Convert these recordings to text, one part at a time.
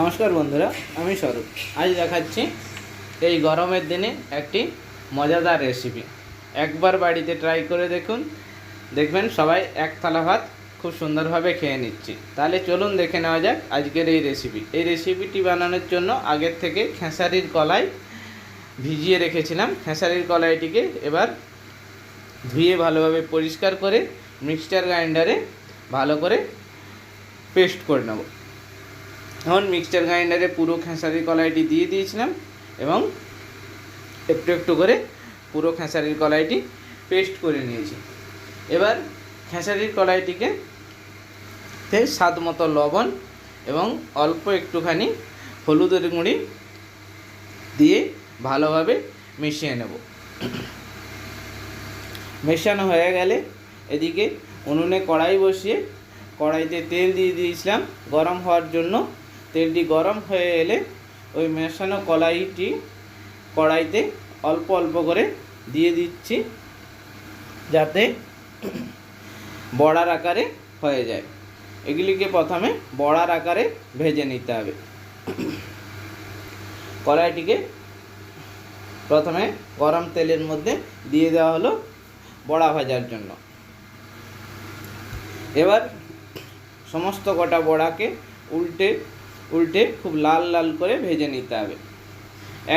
নমস্কার বন্ধুরা, আমি স্বরূপ। আজ দেখাচ্ছি এই গরমের দিনে একটি মজাদার রেসিপি একবার বাড়িতে ট্রাই করে দেখুন। দেখবেন সবাই এক থালা ভাত খুব সুন্দরভাবে খেয়ে নিচ্ছি। তাহলে চলুন দেখে নেওয়া যাক আজকের এই রেসিপি এই রেসিপিটি বানানোর জন্য আগের থেকে খেসারির কলাই ভিজিয়ে রেখেছিলাম। খেসারির কলাইটিকে এবার ধুয়ে ভালোভাবে পরিষ্কার করে মিক্সচার গ্রাইন্ডারে ভালো করে পেস্ট করে নেব। এখন মিক্সচার গ্রাইন্ডারে পুরো খেসারির কলাইটি দিয়ে দিয়েছিলাম এবং একটু একটু করে পুরো খেসারির কলাইটি পেস্ট করে নিয়েছি। এবার খেসারির কলাইটিকে স্বাদ মতো লবণ এবং অল্প একটুখানি হলুদের গুঁড়ি দিয়ে ভালোভাবে মিশিয়ে নেব। মেশানো হয়ে গেলে এদিকে উনুনে কড়াই বসিয়ে কড়াইতে তেল দিয়ে দিয়েছিলাম গরম হওয়ার জন্য তেলটি গরম হয়ে এলে ওই মেশানো কড়াইটি কড়াইতে অল্প অল্প করে দিয়ে দিচ্ছি, যাতে বড়ার আকারে হয়ে যায়। এগুলিকে প্রথমে বড়ার আকারে ভেজে নিতে হবে। কড়াইটিকে প্রথমে গরম তেলের মধ্যে দিয়ে দেওয়া হলো বড়া ভাজার জন্য। এবার সমস্ত কটা বড়াকে উল্টে উল্টে খুব লাল লাল করে ভেজে নিতে হবে।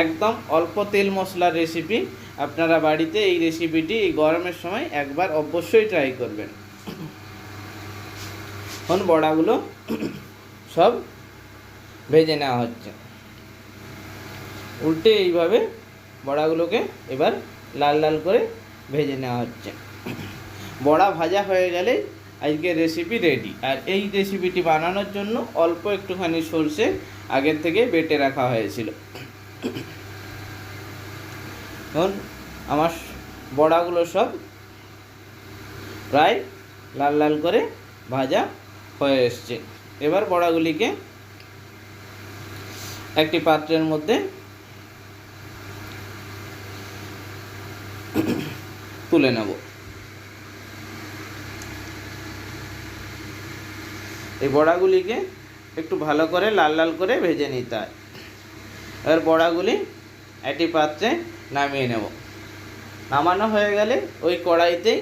একদম অল্প তেল মশলার রেসিপি আপনারা বাড়িতে এই রেসিপিটি এই গরমের সময় একবার অবশ্যই ট্রাই করবেন। এখন বড়াগুলো সব ভেজে নেওয়া হচ্ছে। উল্টে এইভাবে বড়াগুলোকে এবার লাল লাল করে ভেজে নেওয়া হচ্ছে। বড়া ভাজা হয়ে গেলে আজকে রেসিপি রেডি আর এই রেসিপিটি বানানোর জন্য অল্প একটুখানি সর্ষে আগের থেকে বেটে রাখা হয়েছিল। এখন আমার বড়াগুলো সব প্রায় লাল লাল করে ভাজা হয়ে এসছে। এবার বড়াগুলিকে একটি পাত্রের মধ্যে তুলে নেব। এই বড়াগুলিকে একটু ভালো করে লাল লাল করে ভেজে নিতে হয়। এবার বড়াগুলি একটি পাত্রে নামিয়ে নেব। নামানো হয়ে গেলে ওই কড়াইতেই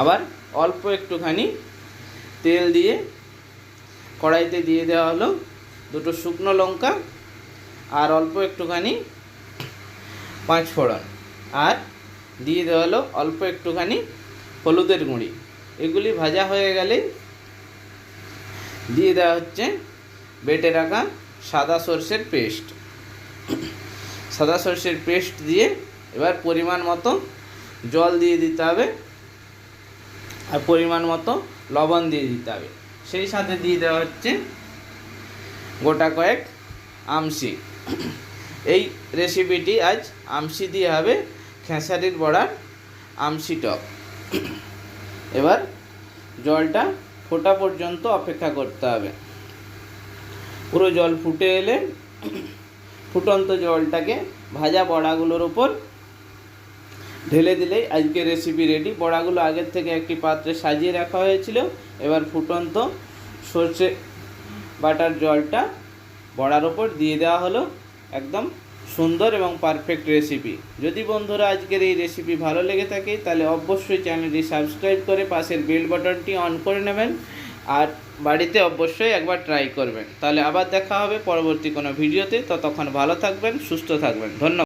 আবার অল্প একটুখানি তেল দিয়ে কড়াইতে দিয়ে দেওয়া হলো দুটো শুকনো লঙ্কা আর অল্প একটুখানি পাঁচ ফোড়ন। আর দিয়ে দেওয়া হলো অল্প একটুখানি হলুদের গুঁড়ি। এগুলি ভাজা হয়ে গেলে দিয়ে দেওয়া হচ্ছে বেটে রাখা সাদা সর্ষের পেস্ট। সাদা সর্ষের পেস্ট দিয়ে এবার পরিমাণ মতো জল দিয়ে দিতে হবে আর পরিমাণ মতো লবণ দিয়ে দিতে হবে। সেই সাথে দিয়ে দেওয়া হচ্ছে গোটা কয়েক আমসি। এই রেসিপিটি আজ আমসি দিয়ে হবে খেসারির বড়ার আমসি টক। এবার জলটা ফোটা পর্যন্ত অপেক্ষা করতে হবে। পুরো জল ফুটে এলে ফুটন্ত জলটাকে ভাজা বড়াগুলোর ওপর ঢেলে দিলেই আজকে রেসিপি রেডি বড়াগুলো আগের থেকে একটি পাত্রে সাজিয়ে রাখা হয়েছিল। এবার ফুটন্ত সর্ষে বাটার জলটা বড়ার ওপর দিয়ে দেওয়া হলো। একদম সুন্দর এবং পারফেক্ট রেসিপি যদি বন্ধুরা আজকের এই রেসিপি ভালো লেগে থাকে, তাহলে অবশ্যই চ্যানেলটি সাবস্ক্রাইব করে পাশের বেল বাটনটি অন করে নেবেন আর বাড়িতে অবশ্যই একবার ট্রাই করবেন। তাহলে আবার দেখা হবে পরবর্তী কোনো ভিডিওতে। ততক্ষণ ভালো থাকবেন, সুস্থ থাকবেন। ধন্যবাদ।